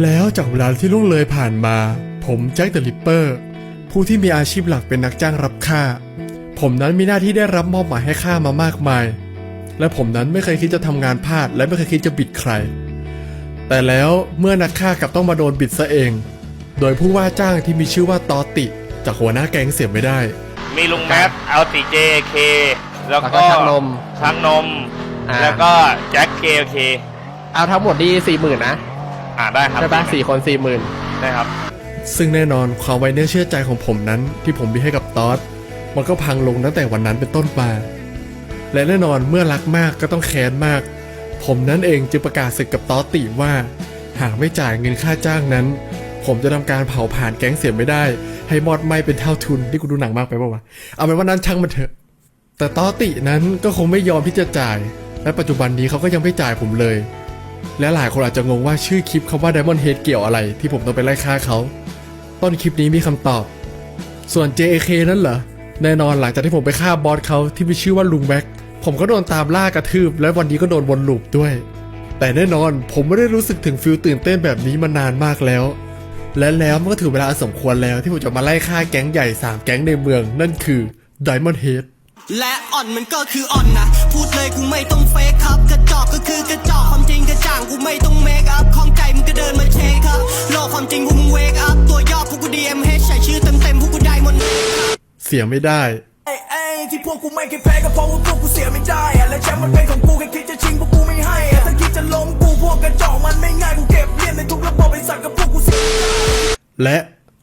แล้วจากเวลาที่ล่วงเลยผ่านมา ผมแจ็คเดอะริปเปอร์ ผู้ที่มีอาชีพหลักเป็นนักจ้างรับค่า ผมนั้นมีหน้าที่ได้รับมอบหมายให้ฆ่ามามากมาย และผมนั้นไม่เคยคิดจะทำงานพลาด และไม่เคยคิดจะบิดใคร แต่แล้วเมื่อนักฆ่ากลับต้องมาโดนบิดซะเอง โดยผู้ว่าจ้างที่มีชื่อว่าตอติ จากหัวหน้าแก๊งเสียไม่ได้ มีลุงแมทเอาติเจเคแล้วแล้วก็ก็ชักนมชักนม อ่า แล้วก็แจ็คเคเคเอาทั้งหมดดีสี่หมื่นนะ อ่าได้ครับใช่ปะสี่คนสี่หมื่นได้ครับ ซึ่งแน่นอนความไว้เนื้อเชื่อใจของผมนั้นที่ผมมีให้กับตอสมันก็พังลงตั้งแต่วันนั้นเป็นต้นมา และแน่นอนเมื่อรักมากก็ต้องแค้นมาก ผมนั้นเองจึงประกาศศึกกับตอสติว่า หากไม่จ่ายเงินค่าจ้างนั้น ผมจะทำการเผาผ่านแก๊งเสียไม่ได้ ให้มอดไหม้เป็นเท่าทุนที่กูดูหนังมากไปป่าวะเอาเป็นว่านั้นช่างมันเถอะ แต่ตอสตินั้นก็คงไม่ยอมที่จะจ่าย และปัจจุบันนี้เขาก็ยังไม่จ่ายผมเลย และหลายคนอาจจะงงว่าชื่อคลิปคำว่า Diamond Head เกี่ยวอะไรที่ผมต้องไปไล่ฆ่าเขา ต้นคลิปนี้มีคำตอบ ส่วน JAK นั้นเหรอ แน่นอนหลังจากที่ผมไปฆ่าบอสเขาที่มีชื่อว่าลุงแบ็คผมก็โดนตามล่ากระทืบ และวันนี้ก็โดนวนลูปด้วย แต่แน่นอนผมไม่ได้รู้สึกถึงฟิลตื่นเต้นแบบนี้มานานมากแล้ว และแล้วมันก็ถึงเวลาสมควรแล้วที่ผมจะมาไล่ฆ่าแก๊งใหญ่ 3 แก๊งในเมือง นั่นคือ Diamond Head และอ่อนมันก็คืออ่อนนะ พูดเลยกูไม่ต้องเฟกครับกระจอก สียไม่ได้ไอ้ไอ้ที่พวกกูไม่เคยแพ้ก็เพราะว่าพวกกูเสียไม่ได้อะและแชมป์มันเป็นของกูแค่คิดจะชิงพวกกูไม่ให้อะถ้าคิดจะล้มกูพวกกระจอกมันไม่ง่ายกูเก็บเลียนในทุกระบบไอ้สัตว์กับพวกกูเสียและ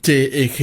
JAK